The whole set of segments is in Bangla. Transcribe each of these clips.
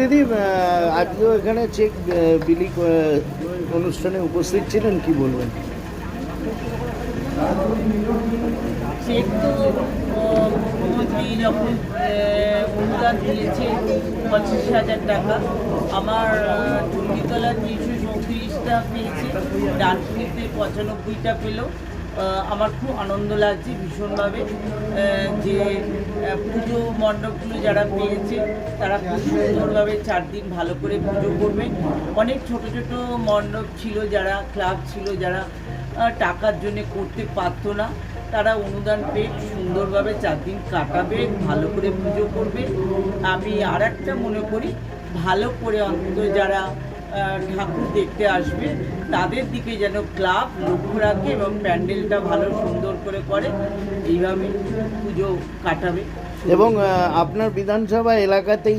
দিদি আজকেও এখানে চেক বিলি অনুষ্ঠানে উপস্থিত ছিলেন, কি বলবেন? চেক তো মুখ্যমন্ত্রী যখন অনুদান দিয়েছে পঁচিশ হাজার টাকা, আমার চণ্ডীতলা তিনশো চৌত্রিশটা পেয়েছে, ডানকুনিতে পঁচানব্বইটা পেল। আমার খুব আনন্দ লাগছে ভীষণভাবে যে পুজো মণ্ডপগুলো যারা পেয়েছে, তারা খুব সুন্দরভাবে চার দিন ভালো করে পুজো করবে। অনেক ছোট ছোট মণ্ডপ ছিল যারা, ক্লাব ছিল যারা টাকার জন্য করতে পারতো না। তারা অনুদান পেয়ে সুন্দরভাবে চার দিন কাটাবে, ভালো করে পুজো করবে। আমি আর একটা মনে করি, ভালো করে অন্তত যারা ঠাকুর দেখতে আসবে। তাদের দিকে যেন ক্লাব লক্ষ্য রাখে এবং প্যান্ডেলটা ভালো সুন্দর করে করে। এইভাবে পুজো কাটাবে। এবং আপনার বিধানসভা এলাকাতেই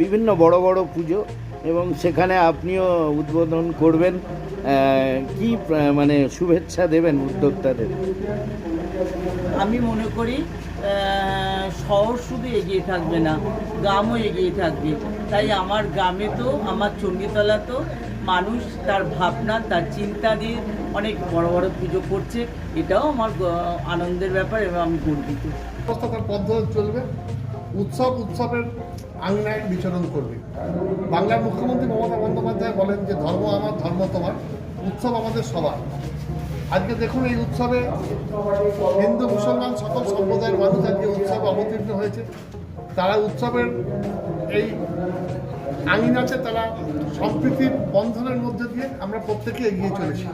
বিভিন্ন বড় বড় পুজো এবং সেখানে আপনিও উদ্বোধন করবেন। কি মানে শুভেচ্ছা দেবেন উদ্যোক্তাদের? আমি মনে করি শহর শুধু এগিয়ে থাকবে না, গ্রামও এগিয়ে থাকবে। তাই আমার গ্রামে তো, আমার চণ্ডীতলা তো মানুষ তার ভাবনা, তার চিন্তা দিয়ে অনেক বড় বড় পুজো করছে। এটাও আমার আনন্দের ব্যাপার এবং আমি গর্বিত। পদ্ধতি চলবে, উৎসব উৎসবের আঙিনায় বিচরণ করবে। বাংলার মুখ্যমন্ত্রী মমতা বন্দ্যোপাধ্যায় বলেন যে, ধর্ম আমার, ধর্ম তোমার, উৎসব আমাদের সবার। আজকে দেখুন এই উৎসবে হিন্দু, মুসলমান সকল সম্প্রদায়ের মানুষ আজকে উৎসবে অবতীর্ণ হয়েছে। তারা উৎসবের এই আঙিনাতে তারা সম্প্রীতির বন্ধনের মধ্যে দিয়ে আমরা প্রত্যেকে এগিয়ে চলেছি।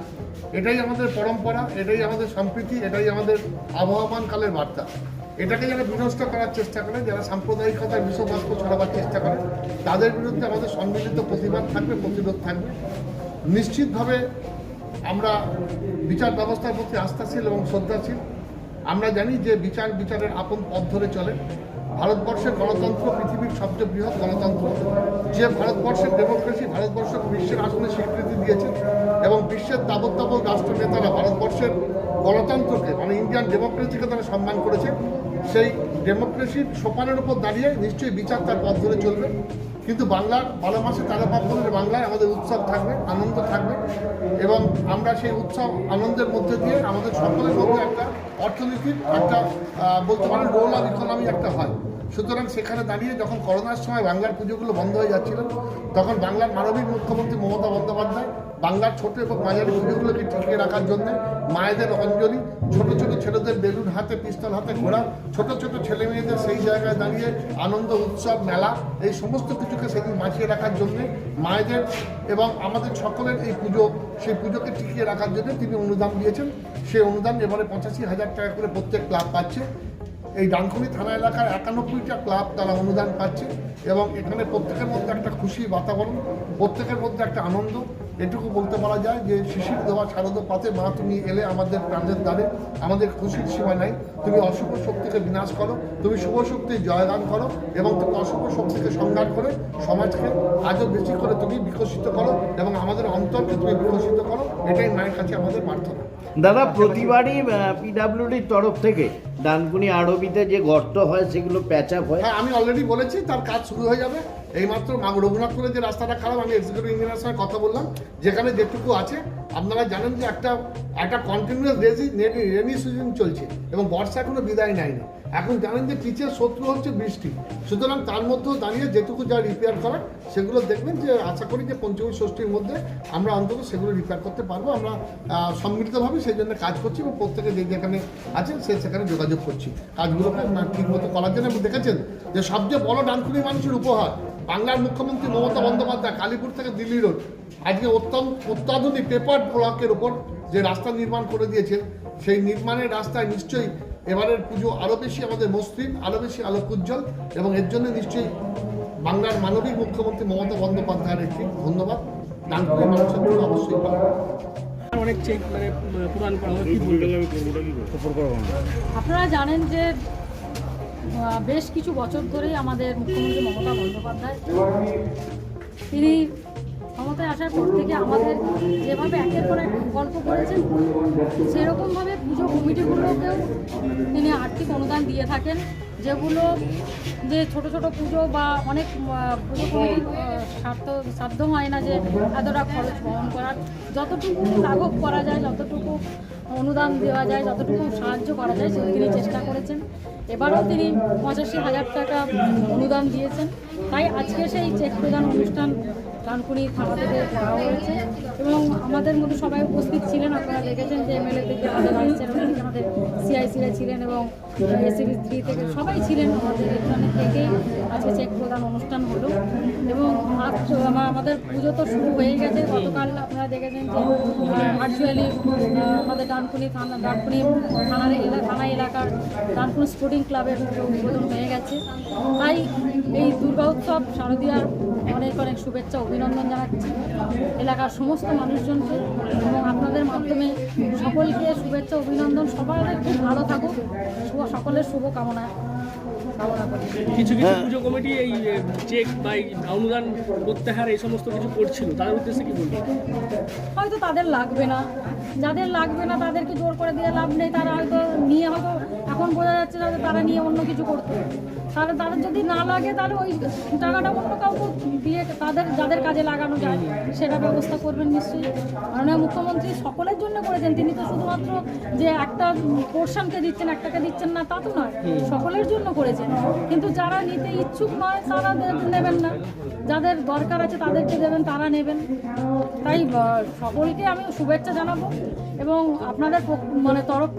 এটাই আমাদের পরম্পরা, এটাই আমাদের সম্প্রীতি, এটাই আমাদের আবহমান কালের বার্তা। এটাকে যারা বিনষ্ট করার চেষ্টা করে, যারা সাম্প্রদায়িকতার বিষবাস্প ছড়াবার চেষ্টা করে, তাদের বিরুদ্ধে আমাদের সম্মিলিত প্রতিবাদ থাকবে, প্রতিরোধ থাকবে। নিশ্চিতভাবে আমরা বিচার ব্যবস্থার প্রতি আস্থাশীল এবং শ্রদ্ধাশীল। আমরা জানি যে বিচার বিচারের আপন পথ ধরে চলে। ভারতবর্ষের গণতন্ত্র পৃথিবীর সবচেয়ে বৃহৎ গণতন্ত্র। যে ভারতবর্ষের ডেমোক্রেসি ভারতবর্ষকে বিশ্বের আসনে স্বীকৃতি দিয়েছে এবং বিশ্বের তাবৎ তাবৎ রাষ্ট্রনেতারা ভারতবর্ষের গণতন্ত্রকে মানে ইন্ডিয়ান ডেমোক্রেসিকে তারা সম্মান করেছে। সেই ডেমোক্রেসির সোপানের উপর দাঁড়িয়ে নিশ্চয়ই বিচার তার পথ ধরে চলবে। কিন্তু বাংলার বারো মাসে তেরো পার্বণের বাংলায় আমাদের উৎসব থাকবে, আনন্দ থাকবে। এবং আমরা সেই উৎসব, আনন্দের মধ্যে দিয়ে আমাদের সকলের মধ্যে একটা অর্থনীতির একটা বলতে পারেন রোল অফ ইকোনমি একটা হয়। সুতরাং সেখানে দাঁড়িয়ে যখন করোনার সময় বাংলার পুজোগুলো বন্ধ হয়ে যাচ্ছিল, তখন বাংলার মানবিক মুখ্যমন্ত্রী মমতা বন্দ্যোপাধ্যায় বাংলার ছোট এবং মাঝারি পুজোগুলোকে টিকিয়ে রাখার জন্য মায়েদের অঞ্জলি, ছোট ছোট ছেলেদের বেলুন হাতে, পিস্তল হাতে ঘোরা ছোট ছোট ছেলে মেয়েদের সেই জায়গায় দাঁড়িয়ে আনন্দ, উৎসব, মেলা, এই সমস্ত কিছুকে সেদিন বাঁচিয়ে রাখার জন্য মায়েদের এবং আমাদের সকলের এই পুজো, সেই পুজোকে টিকিয়ে রাখার জন্য তিনি অনুদান দিয়েছেন। সেই অনুদান এবারে পঁচাশি হাজার টাকা করে প্রত্যেক ক্লাব পাচ্ছে। এই ডানকুনি থানা এলাকার একানব্বইটা ক্লাব তারা অনুদান পাচ্ছে এবং এখানে প্রত্যেকের মধ্যে একটা খুশি বাতাবরণ, প্রত্যেকের মধ্যে একটা আনন্দ এটুকু বলতে পারা যায় যে শিশির দেওয়া শারদ পাতে মা তুমি এলে আমাদের প্রাণের দ্বারে আমাদের খুশির সীমা নাই। তুমি অশুভ শক্তিকে বিনাশ করো তুমি শুভ শক্তির জয়গান করো এবং তুমি অশুভ শক্তিকে সংঘাত করে সমাজকে আজও বেশি করে তুমি বিকশিত করো এবং আমাদের অন্তরকে তুমি বিকশিত করো। এটাই মায়ের কাছে আমাদের প্রার্থনা। দাদা প্রতিবারই পিডাব্লিউডির তরফ থেকে ডানকুনি আরবিতে যে গর্ত হয় সেগুলো প্যাচ আপ হয়। হ্যাঁ আমি অলরেডি বলেছি তার কাজ শুরু হয়ে যাবে। এইমাত্র রঘুনাথপুরে যে রাস্তাটা খারাপ, আমি এক্সিকিউটিভ ইঞ্জিনিয়ার সঙ্গে কথা বললাম, যেখানে যেটুকু আছে, আপনারা জানেন যে একটা একটা কন্টিনিউয়াস রেজি রেনি সিজন চলছে, এবং বর্ষা এখনও বিদায় নেয়নি। এখন জানেন যে পিচের শত্রু হচ্ছে বৃষ্টি। সুতরাং তার মধ্যেও দাঁড়িয়ে যেটুকু যা রিপেয়ার করার, সেগুলো দেখবেন যে, আশা করি যে পঞ্চমী ষষ্ঠীর মধ্যে আমরা অন্তত সেগুলো রিপেয়ার করতে পারব। আমরা সম্মিলিতভাবে সেই জন্য কাজ করছি এবং প্রত্যেকে যে যেখানে আছেন সে সেখানে যোগাযোগ করছি। কাজগুলোকে ঠিক মতো করার জন্য। আপনি দেখেছেন যে সবচেয়ে বড় ডানকুনি মানুষের উপহার বাংলার মুখ্যমন্ত্রী মমতা বন্দ্যোপাধ্যায় কালীপুর থেকে দিল্লি রোড। আজকে অত্যন্ত অত্যাধুনিক পেপার ব্লকের উপর যে রাস্তা নির্মাণ করে দিয়েছেন সেই নির্মাণের রাস্তায় নিশ্চয়ই এবারের পুজো আরও বেশি আমাদের মসৃণ আরও বেশি আলোক উজ্জ্বল এবং এর জন্য নিশ্চয়ই বাংলার মানবিক মুখ্যমন্ত্রী মমতা বন্দ্যোপাধ্যায়ের একটি ধন্যবাদ। ডানকুনি মানুষের জন্য অবশ্যই অনেক চেক মানে প্রদান করা হয় কি বলবেন? আপনারা জানেন যে বেশ কিছু বছর ধরেই আমাদের মুখ্যমন্ত্রী মমতা বন্দ্যোপাধ্যায় তিনি ক্ষমতায় আসার পর থেকে আমাদের যেভাবে একের পর এক গল্প করেছেন সেরকমভাবে পুজো কমিটিগুলোকেও তিনি আর্থিক অনুদান দিয়ে থাকেন যেগুলো যে ছোট ছোট পুজো বা অনেক পুজো কমিটির আহ, স্বার্থ সাধ্য হয় না যে এতটা খরচ বহন করার। যতটুকু লাঘব করা যায় যতটুকু অনুদান দেওয়া যায়, যতটুকু সাহায্য করা যায় সেটা তিনি চেষ্টা করেছেন। এবারও তিনি পঁচাশি হাজার টাকা অনুদান দিয়েছেন। তাই আজকে সেই চেক প্রদান অনুষ্ঠান ডানকুনি থানা থেকে করা হয়েছে এবং আমাদের মধ্যে সবাই উপস্থিত ছিলেন। আপনারা দেখেছেন যে থেকে আমাদের ভাইস চেয়ারম্যান থেকে আমাদের সিআইসিরা ছিলেন এবং এসিবি থেকে সবাই ছিলেন, আমাদের এখানে থেকেই আজকে চেক প্রদান অনুষ্ঠান হলো। এবং আমাদের পুজো তো শুরু হয়ে গেছে। গতকাল আপনারা দেখেছেন যে ভার্চুয়ালি আমাদের ডানকুনি থানা, ডানকুনি থানার এলাকা থানা এলাকার ডানকুনি স্পোর্টিং ক্লাবের উদ্বোধন হয়ে গেছে। তাই এই উৎসব শারদীয়ার অনেক অনেক শুভেচ্ছা অভিনন্দন জানাচ্ছি এলাকার সমস্ত মানুষজনকে এবং আপনাদের মাধ্যমে সকলকে শুভেচ্ছা অভিনন্দন। সবাই খুব ভালো থাকুক। শুভ- সকলের শুভ কামনা কামনা কিছু কিছু হ্যাঁ। পুজো কমিটি এই চেক বা অনুদান প্রত্যাহার এই সমস্ত কিছু করছিল। তাদের উদ্দেশ্যে কি বলব? হয়তো তাদের লাগবে না। যাদের লাগবে না তাদেরকে জোর করে দিয়ে লাভ নেই। তারা হয়তো নিয়ে হয়তো এখন বোঝা যাচ্ছে না তারা নিয়ে অন্য কিছু করতো। তাহলে তাদের যদি না লাগে, তাহলে ওই টাকাটা অন্য কাউকে দিয়ে তাদের, যাদের কাজে লাগানো যায়, সেটা ব্যবস্থা করবেন নিশ্চয়ই। মাননীয় মুখ্যমন্ত্রী সকলের জন্য করেছেন। তিনি তো শুধুমাত্র যে একটা পোর্শনকে দিচ্ছেন, একটাকে দিচ্ছেন না, তা তো নয়। সকলের জন্য করেছেন। কিন্তু যারা নিতে ইচ্ছুক নয়, তারা নেবেন না। যাদের দরকার আছে তাদেরকে দেবেন, তারা নেবেন। তাই সকলকে আমি শুভেচ্ছা জানাব এবং আপনাদের মানে তরফ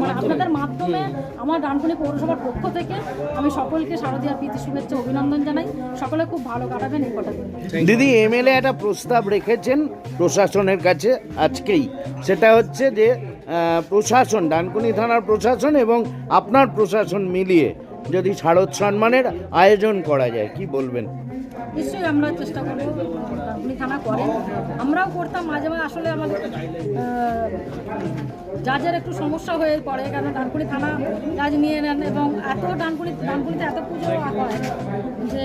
মানে আপনাদের মাধ্যমে আমার ডানকুনি পৌরসভার পক্ষ থেকে আমি সকলকে শারদীয়ার প্রীতি শুভেচ্ছা অভিনন্দন জানাই। সকলে খুব ভালো কাটাবেন এই কটা দিদি এমএলএ একটা প্রস্তাব রেখেছেন প্রশাসনের কাছে আজকেই। সেটা হচ্ছে যে প্রশাসন ডানকুনি থানার প্রশাসন এবং আপনার প্রশাসন মিলিয়ে যদি শারদ সম্মানের আয়োজন করা যায় কি বলবেন? নিশ্চয়ই আমরা চেষ্টা করব ডানকুনি থানা করেন। আমরাও করতাম মাঝে মাঝে আসলে আমাদের জাজের একটু সমস্যা হয়ে পড়ে কারণ ডানকুনি থানা জাজ নিয়ে নেন এবং এত ডানকুনি ডানকুনিতে এত পুজো হয় যে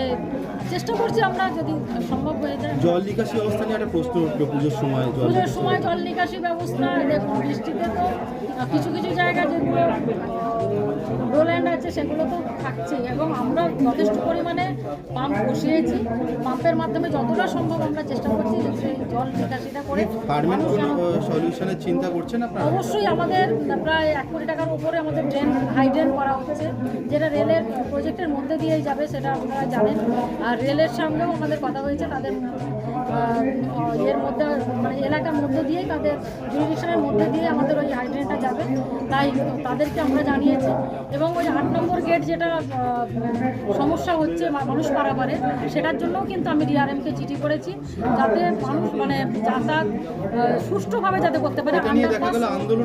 চেষ্টা করছি আমরা যদি সম্ভব হয়ে যায়। জল নিকাশি ব্যবস্থা নিয়ে একটা প্রশ্ন উঠল পুজোর সময় পুজোর সময় জল নিকাশি ব্যবস্থা দেখুন বৃষ্টিতে তো কিছু কিছু জায়গা যেগুলো রোল্যান্ড আছে সেগুলো তো থাকছেই এবং আমরা যথেষ্ট পরিমাণে পাম্প বসিয়েছি। পাম্পের মাধ্যমে যতটা সম্ভব আমরা চেষ্টা করছি যে সেই জল নিকাশিটা করে সলিউশনের চিন্তা করছেন আপনারা? অবশ্যই আমাদের প্রায় এক কোটি টাকার উপরে আমাদের ট্রেন হাই ড্রেন করা হচ্ছে, যেটা রেলের প্রজেক্টের মধ্যে দিয়েই যাবে, সেটা আপনারা জানেন। আর রেলের সঙ্গেও আমাদের কথা হয়েছে, তাদের এর মধ্যে মানে এলাকার মধ্যে দিয়েই তাদের জুরিডিকশনের মধ্যে দিয়ে আমাদের ওই হাই ড্রেনটা যাবে। তাই তাদেরকে আমরা জানিয়েছি। এবং ওই আট নম্বর গেট যেটা সমস্যা হচ্ছে মানুষ পারাপারে সেটার জন্যও কিন্তু আমি ডিআরএমকে চিঠি করেছি। যাতে মানুষ মানে যাতায়াত সুষ্ঠুভাবে যাতে করতে পারে। আন্ডারপাস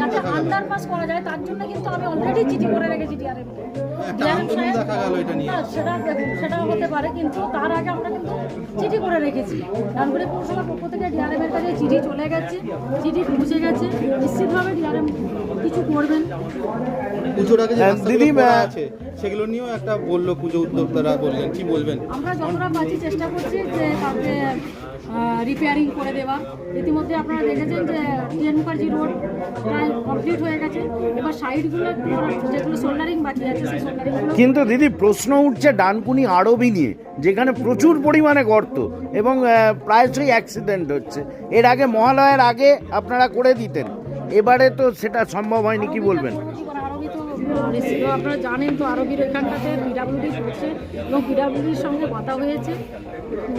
যাতে। আন্ডারপাস করা যায় তার জন্য কিন্তু আমি অলরেডি চিঠি করে রেখেছি ডিআরএম একটা আন্দোলন দেখা গেল এটা নিয়ে। সেটা দেখুন হতে পারে কিন্তু তার আগে আমরা কিন্তু চিঠি করে রেখেছি। ডানকুড়ি পৌরসভার পক্ষ থেকে ডিআরএম কাছে চিঠি চলে গেছে চিঠি পৌঁছে গেছে। নিশ্চিতভাবে ডিআরএম কিছু করবেন। পুজোর আগে যে হ্যাঁ, দিদি, আছে সেগুলো নিয়েও একটা বলল পুজো উদ্যোক্তারা বললেন কি বলবেন? আমরা যতটা পাচ্ছি চেষ্টা করছি যে তাকে রিপেয়ারিং করে দেওয়া। ইতিমধ্যে আপনারা দেখেছেন যে টিএন মুখার্জি রোড প্রায় কমপ্লিট হয়ে গেছে। এবার সাইডগুলো যেগুলো সোল্ডারিং বাকি আছে সেই কিন্তু দিদি প্রশ্ন উঠছে ডানকুনি আরবি নিয়ে যেখানে প্রচুর পরিমাণে গর্ত এবং প্রায়শই অ্যাক্সিডেন্ট হচ্ছে। এর আগে মহালয়ের আগে আপনারা করে দিতেন। এবারে তো সেটা সম্ভব হয়নি কি বলবেন? তো রেসিপি আপনারা জানেন তো আরবির এখানটাতে পিডাব্লিউডি করছে এবং পিডাব্লিউডির সঙ্গে কথা হয়েছে।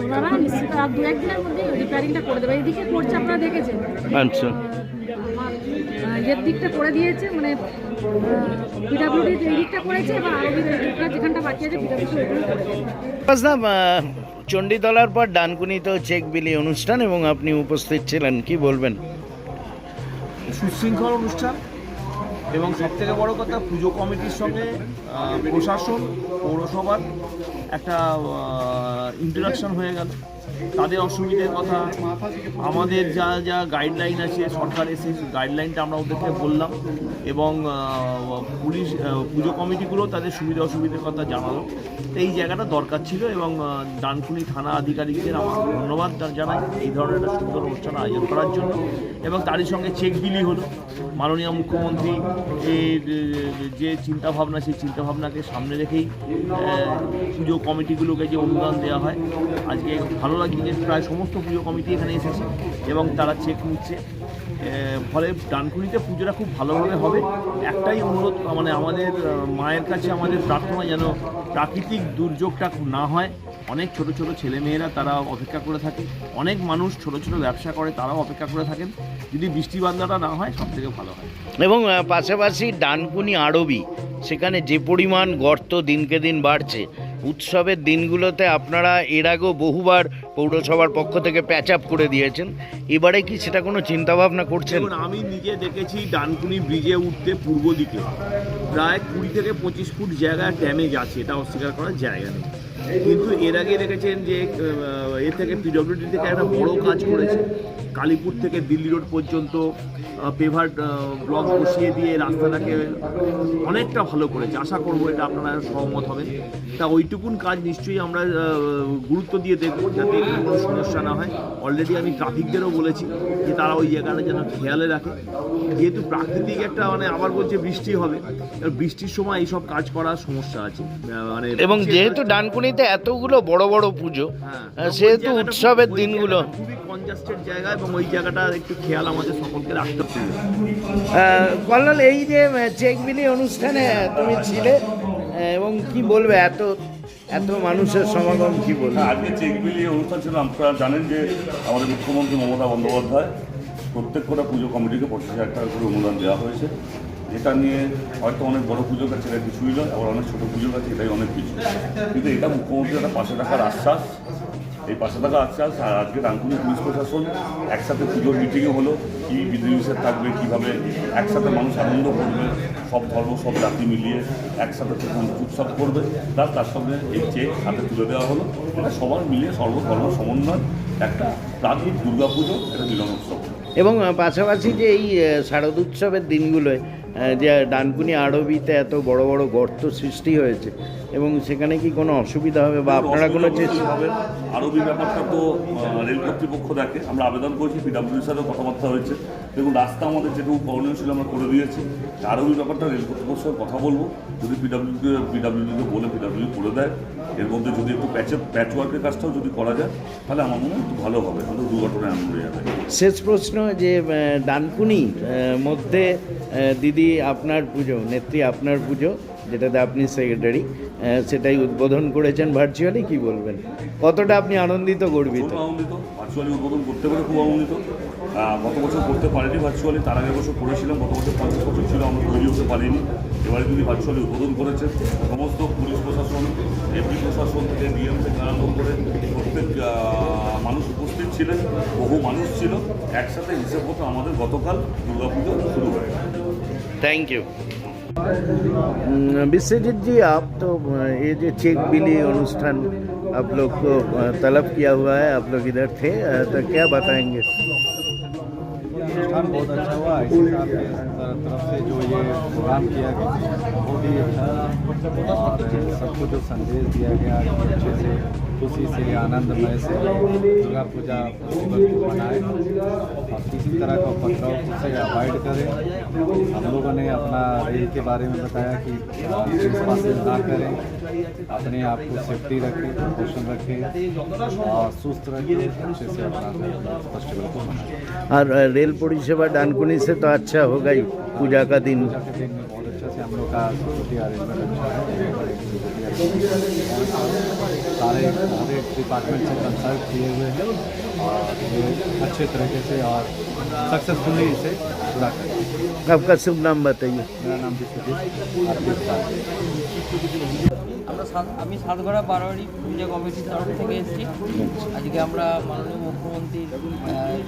ওনারা নিশ্চিত আর দু একদিনের মধ্যে রিপেয়ারিংটা করে দেবে। এইদিকে করছে আপনারা দেখেছেন। আচ্ছা। এর দিকটা করে দিয়েছে মানে পিডাব্লিউডির এই দিকটা করেছে এবার আরবির যেখানটা বাকি আছে পিডাব্লিউডি চণ্ডীতলার পর ডানকুনিতেও চেক বিলি অনুষ্ঠান এবং আপনি উপস্থিত ছিলেন কি বলবেন? সুশৃঙ্খল অনুষ্ঠান। এবং সবথেকে বড় কথা পুজো কমিটির সঙ্গে প্রশাসন পৌরসভার একটা ইন্টারাকশন হয়ে গেল। তাদের অসুবিধের কথা। আমাদের যা যা গাইডলাইন আছে সরকারের সেই গাইডলাইনটা আমরা ওদেরকে বললাম এবং পুলিশ পুজো কমিটিগুলো তাদের সুবিধা অসুবিধের কথা জানালো। তো এই জায়গাটা দরকার ছিল এবং ডানকুনি থানা আধিকারিকদের আমার ধন্যবাদ জানাই এই ধরনের একটা সুন্দর অনুষ্ঠান আয়োজন করার জন্য এবং তারই সঙ্গে চেক বিলি হলো। মাননীয় মুখ্যমন্ত্রী যে চিন্তাভাবনা, সেই চিন্তাভাবনাকে সামনে রেখেই পুজো কমিটিগুলোকে যে অনুদান দেওয়া হয়, আজকে ভালো লাগছে যে প্রায় সমস্ত পুজো কমিটি এখানে এসেছে এবং তারা চেক নিচ্ছে। ফলে ডানকুনিতে পুজোটা খুব ভালোভাবে হবে। একটাই অনুরোধ মানে আমাদের মায়ের কাছে আমাদের প্রার্থনা যেন প্রাকৃতিক দুর্যোগটা না হয়। অনেক ছোট ছোট ছেলেমেয়েরা তারা অপেক্ষা করে থাকে। অনেক মানুষ ছোট ছোট ব্যবসা করে, তারাও অপেক্ষা করে থাকেন। যদি বৃষ্টি বান্দাটা না হয় সব থেকে ভালো হয়। এবং পাশাপাশি ডানকুনি আরবি, সেখানে যে পরিমাণ গর্ত দিনকে দিন বাড়ছে উৎসবের দিনগুলোতে আপনারা এর আগেও বহুবার পৌরসভার পক্ষ থেকে প্যাচ আপ করে দিয়েছেন। এবারে কি সেটা কোনো চিন্তাভাবনা করছেন? আমি নিজে দেখেছি ডানকুনি ব্রিজে উঠতে পূর্ব দিকে। প্রায় কুড়ি থেকে পঁচিশ ফুট জায়গা ড্যামেজ আছে এটা অস্বীকার করার জায়গা নেই। কিন্তু এর আগে দেখেছেন যে আহ, এ থেকে পিডব্লিউডি থেকে একটা বড় কাজ করেছে। কালীপুর থেকে দিল্লি রোড পর্যন্ত পেভার ব্লক বসিয়ে দিয়ে রাস্তাটাকে অনেকটা ভালো করেছে। আশা করব এটা আপনারা সহমত হবেন। তা ওইটুকুন কাজ নিশ্চয়ই আমরা গুরুত্ব দিয়ে দেখব যাতে এখানে কোনো সমস্যা না হয়। অলরেডি আমি ট্রাফিকদেরও বলেছি যে তারা ওই জায়গাটা যেন খেয়ালে রাখে। যেহেতু প্রাকৃতিক একটা মানে আবার বলছে বৃষ্টি হবে বৃষ্টির সময় এইসব কাজ করার সমস্যা আছে। মানে এবং যেহেতু ডানকুনিতে এতগুলো বড় বড় পুজো হ্যাঁ, সেহেতু উৎসবের দিনগুলো খুবই কনজাস্টেড জায়গা এবং ওই জায়গাটার একটু খেয়াল আমাদের সকলকে রাখতে হবে। কল্যাণ এই যে চেক বিলি অনুষ্ঠানে তুমি ছিলে এবং কি বলবে এত এত মানুষের সমাগম কি বলবে? হ্যাঁ, আজকে চেক বিলিয়ে অনুষ্ঠান ছিল আপনারা জানেন যে আমাদের মুখ্যমন্ত্রী মমতা বন্দ্যোপাধ্যায় প্রত্যেক কটা পুজো কমিটিকে পঁচিশ হাজার টাকা করে অনুদান দেওয়া হয়েছে। এটা নিয়ে হয়তো অনেক বড় পুজোর কাছে এটা কিছুই নয় আবার অনেক ছোটো পুজোর কাছে এটাই অনেক কিছু। কিন্তু এটা মুখ্যমন্ত্রী একটা পাশে থাকার আশ্বাস। এই পাশে আশ্বাস আর আজকে রামপুরি পুলিশ প্রশাসন একসাথে পুজোর মিটিংয়ে হলো, কী বিধিনিষেধ থাকবে, কীভাবে একসাথে মানুষ আনন্দ করবে, সব ধর্ম, সব জাতি মিলিয়ে একসাথে উৎসব করবে, তার তার সঙ্গে এই চেক হাতে তুলে দেওয়া হলো। এটা সবার মিলিয়ে সর্বধর্ম সমন্বয়, একটা প্রাকৃতিক দুর্গাপুজো এটা মিলন উৎসব। এবং পাশাপাশি যে এই শারদ উৎসবের দিনগুলোয় যে ডানকুনি আরবিতে এত বড় বড় গর্ত সৃষ্টি হয়েছে এবং সেখানে কি কোনো অসুবিধা হবে বা আপনারা কোনো চেষ্টা হবে? আরবি ব্যাপারটা তো রেল কর্তৃপক্ষ দেখে। আমরা আবেদন করেছি পিডাব্লিউর সাথেও কথাবার্তা হয়েছে। দেখুন রাস্তা আমাদের যেটুকু করণীয় ছিল আমরা করে দিয়েছি। আরবি ব্যাপারটা রেল কর্তৃপক্ষের সঙ্গে কথা বলব। যদি পিডাব্লিউ পিডাব্লিউকে বলে পিডাব্লিউ করে দেয় এর মধ্যে যদি একটু প্যাচে প্যাচ ওয়ার্কের কাজটাও যদি করা যায় তাহলে আমার মনে হয় একটু ভালো হবে আমাদের দুর্ঘটনায় হয়ে যাবে। শেষ প্রশ্ন যে ডানকুনি মধ্যে দিদি আপনার পুজো নেত্রী আপনার পুজো যেটাতে আপনি সেক্রেটারি সেটাই উদ্বোধন করেছেন ভার্চুয়ালি কি বলবেন? কতটা আপনি আনন্দিত গর্বিত? ভার্চুয়ালি উদ্বোধন করতে পেরে খুব আনন্দিত। গত বছর করতে পারেনি ভার্চুয়ালি তার আগের বছর করেছিলাম গত বছর পঞ্চাশ বছর ছিল আমরা তৈরি হতে পারিনি। এবারে তিনি ভার্চুয়ালি উদ্বোধন করেছেন। সমস্ত পুলিশ প্রশাসন এমপি প্রশাসন থেকে ডিএম থেকে আরম্ভ করে প্রত্যেক মানুষ উপস্থিত ছিলেন বহু মানুষ ছিল। একসাথে হিসেব মতো আমাদের গতকাল দুর্গাপুজো শুরু হয়ে গেল। থ্যাংক ইউ विश्वजीत जी, आप तो ये जो चेक बिली अनुष्ठान आप लोग को तलब किया हुआ है, आप लोग इधर थे तो क्या बताएँगे? अनुष्ठान बहुत अच्छा हुआ आई सी साहब की तरफ़ से जो ये प्रोग्राम किया गया बहुत ही अच्छा और सबको जो संदेश दिया गया अच्छे से, खुशी से, आनंदमय से दुर्गा पूजा मनाएँ। और किसी तरह का उपद्रव से अवॉइड करें। हम लोगों ने अपना रेल के बारे में बताया कि ना करें। अपने आप को सेफ्टी रखें प्रिकॉशन रखें और सुस्त रखें अच्छे से अपना फेस्टिवल को मनाएँ। और रेल परिसेवा डानकुनी से तो अच्छा होगा ही पूजा का दिन। बहुत अच्छा से हम लोग का अरेंजमेंट अच्छा है सारे हर एक डिपार्टमेंट से कंसल्ट किए हुए हैं और अच्छे तरीके से और सक्सेसफुली इसे पूरा करें आपका शुभ नाम बताइए। मेरा नाम विश्वजीत আমি সাতগড়া বারোয়ারি পূজা কমিটির তরফ থেকে এসেছি। আজকে আমরা মাননীয় মুখ্যমন্ত্রীর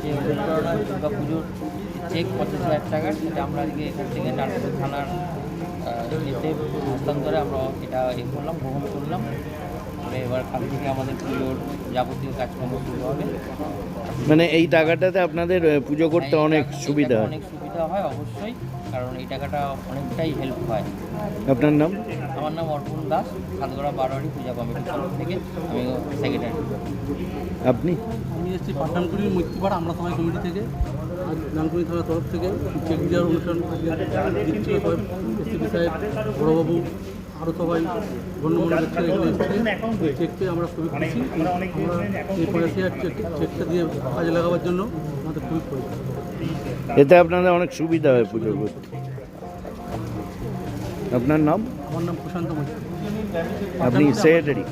যে অনুপ্রেরণা দুর্গা পুজোর চেক পঞ্চাশ হাজার টাকার সেটা আমরা আজকে এখান থেকে নাটক থানার এতে হস্তান্তরে আমরা এটা এ করলাম গ্রহণ করলাম। তারপরে এবার কাল থেকে আমাদের পুজোর যাবতীয় কাজকর্ম শুরু হবে। মানে এই টাকাটাতে আপনাদের পুজো করতে অনেক সুবিধা অনেক সুবিধা হয় অবশ্যই। কারণ এই টাকাটা অনেকটাই হেল্প হয়। আপনার নাম? আমার নাম অর্পণ দাস খাদগড়া বারোয়ারি পূজা কমিটির তরফ থেকে আমি সেক্রেটারি আপনি? আমি এসেছি পাঠানকুড়ির মৈত্রীপাড়া আমরা সবাই কমিটি থেকে নানকুড়ি থানার তরফ থেকে চেক দেওয়ার অনুষ্ঠান এসপি সাহেব বড়বাবু আরও সবাই গণ্যমান্য ব্যক্তিরা এখানে এসেছে। চেক পেয়ে আমরা খুবই খুশি। আমরা এই পঁচাশি চেকটা দিয়ে কাজে লাগাবার জন্য আমাদের খুবই প্রয়োজন। এতে আপনাদের অনেক সুবিধা হয় পুজো করতে আপনার নাম? আমার নাম প্রশান্ত আপনি সেক্রেটারি।